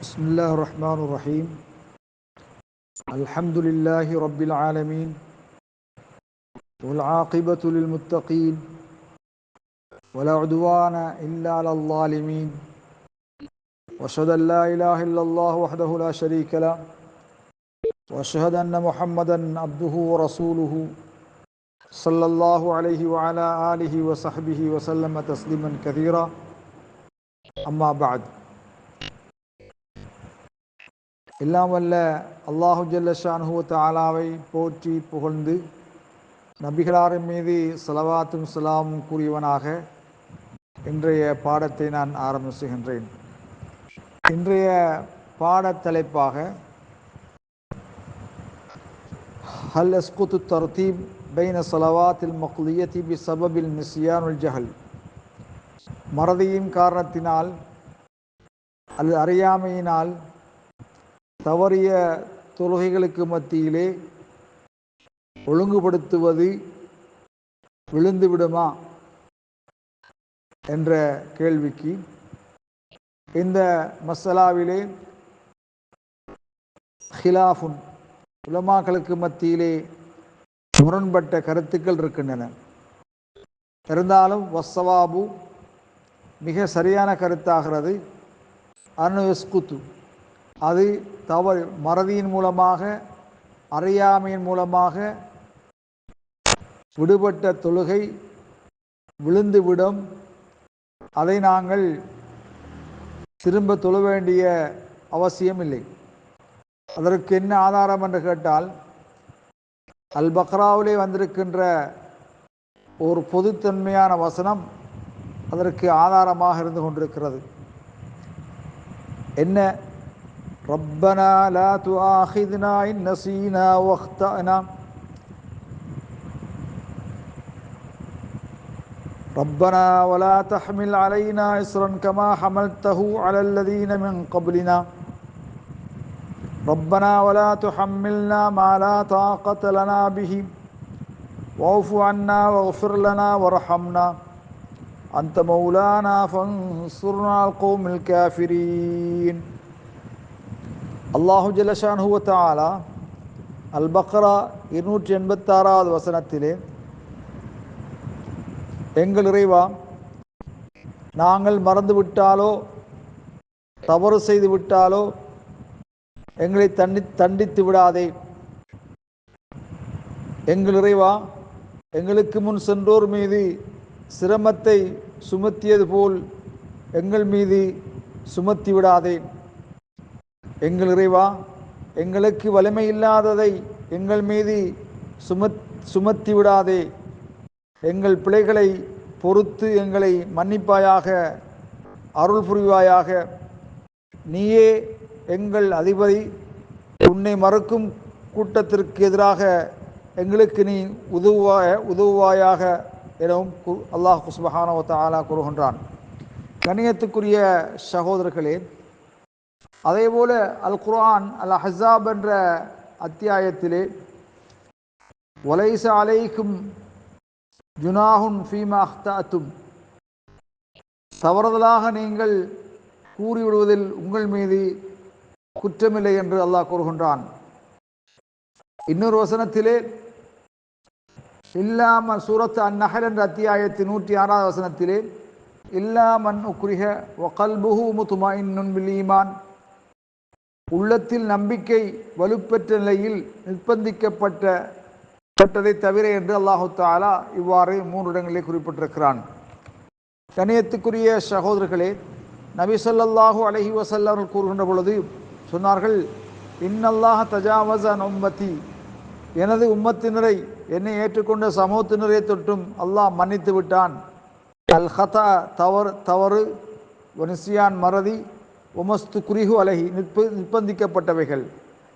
بسم الله الرحمن الرحيم الحمد لله رب العالمين والعاقبة للمتقين ولا عدوان إلا على الظالمين وأشهد أن لا إله إلا الله وحده لا شريك له وأشهد أن محمدا عبده ورسوله صلى الله عليه وعلى آله وصحبه وسلم تسليما كثيرا أما بعد எல்லாம் வல்ல அல்லாஹு ஜல்லஷானுஹு ஆலாவை போற்றி புகழ்ந்து நபிகளாரின் மீது செலவாத்தும் சலாமும் கூறியவனாக இன்றைய பாடத்தை நான் ஆரம்பிச்சுகின்றேன். இன்றைய பாடத் தலைப்பாக ஹல் எஸ்குத்து தர்தீப் பைன சலவாத்தில் மக்லியத்தி பி சபபில் நிசியானுல் ஜஹல். மறதியின் காரணத்தினால் அல்லது அறியாமையினால் தவறிய தொழுகைகளுக்கு மத்தியிலே ஒழுங்குபடுத்துவது விழுந்து விடுமா என்ற கேள்விக்கு இந்த மசலாவிலே ஹிலாஃபுன் உலமாக்களுக்கு மத்தியிலே முரண்பட்ட கருத்துக்கள் இருக்கின்றன. இருந்தாலும் வசவாபு மிக சரியான கருத்தாகிறது. அனுஸ்குத்து அது தவறு மறதியின் மூலமாக அறியாமையின் மூலமாக விடுபட்ட தொழுகை விழுந்துவிடும். அதை நாங்கள் திரும்ப தொழ வேண்டிய அவசியம் இல்லை. அதற்கு என்ன ஆதாரம் என்று கேட்டால் அல் பக்ராவிலே வந்திருக்கின்ற ஒரு பொதுத்தன்மையான வசனம் அதற்கு ஆதாரமாக இருந்து கொண்டிருக்கிறது. என்ன? ربنا لا تؤاخذنا إن نسينا واخطأنا. ربنا ولا تحمل علينا إصرا كما حملته على الذين من قبلنا. ربنا ولا تحملنا ما لا طاقة لنا به. واعف عنا واغفر لنا وارحمنا. أنت مولانا فانصرنا على القوم الكافرين. அல்லாஹு ஜலஷானுவத்தாலா அல் பக்ரா இருநூற்றி எண்பத்தாறாவது வசனத்திலே எங்கள் இறைவா நாங்கள் மறந்து விட்டாலோ தவறு செய்து விட்டாலோ எங்களை தண்டி தண்டித்து விடாதே. எங்கள் இறைவா எங்களுக்கு முன் சென்றோர் மீது சிரமத்தை சுமத்தியது போல் எங்கள் மீது சுமத்தி விடாதே. எங்கள் இறைவா எங்களுக்கு வலிமை இல்லாததை எங்கள் மீது சுமத் சுமத்தி விடாதே. எங்கள் பிழைகளை பொறுத்து எங்களை மன்னிப்பாயாக அருள் புரிவாயாக. நீயே எங்கள் அதிபதி. உன்னை மறுக்கும் கூட்டத்திற்கு எதிராக எங்களுக்கு நீ உதவுவாய உதவுவாயாக எனவும் அல்லாஹ் குஸ்மஹானவத்த ஆலா கூறுகின்றான். கணியத்துக்குரிய சகோதரர்களே அதே போல அல் குர்ஆன் அல் ஹசாப் என்ற அத்தியாயத்திலே ஒலைச அலைக்கும் ஜுனாஹுன் ஃபீமா அஹ்தாத்தும் தவறுதலாக நீங்கள் கூறிவிடுவதில் உங்கள் மீது குற்றமில்லை என்று அல்லாஹ் கூறுகின்றான். இன்னொரு வசனத்திலே இல்லாம சூரத் அந்நகல் என்ற அத்தியாயத்தின் நூற்றி ஆறாவது வசனத்திலே இல்லாமன் உக்ரிஹ ஒகல்புஹு முத்துமா இன்னுன் பில்லீமான் உள்ளத்தில் நம்பிக்கை வலுப்பெற்ற நிலையில் நிர்பந்திக்கப்பட்ட பட்டதை தவிர என்று அல்லாஹு தாலா இவ்வாறு மூன்று இடங்களிலே குறிப்பிட்டிருக்கிறான். கணியத்துக்குரிய சகோதரர்களே நபி சொல்லாஹூ அலஹி வசல்ல கூறுகின்ற பொழுது சொன்னார்கள் இன்னல்லாஹ் தஜாவஸ் அன் உம்மத்தி. எனது உம்மத்தினரை என்னை ஏற்றுக்கொண்ட சமூகத்தினரை தொட்டும் அல்லாஹ் மன்னித்து விட்டான் அல் ஹதா தவறு தவறு வனிசியான் மறதி உமஸ்து குறிகு அலகி நிற்ப நிர்பந்திக்கப்பட்டவைகள்.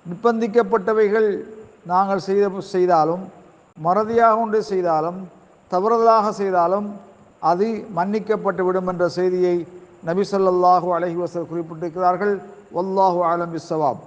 நிர்பந்திக்கப்பட்டவைகள் நாங்கள் செய்த செய்தாலும் மறதியாக ஒன்று செய்தாலும் தவறுதலாக செய்தாலும் அது மன்னிக்கப்பட்டு விடும் என்ற செய்தியை நபி சொல்லாஹு அலஹி வசல் குறிப்பிட்டிருக்கிறார்கள். ஒல்லாஹு ஆலம் பிஸ்ஸவாப்.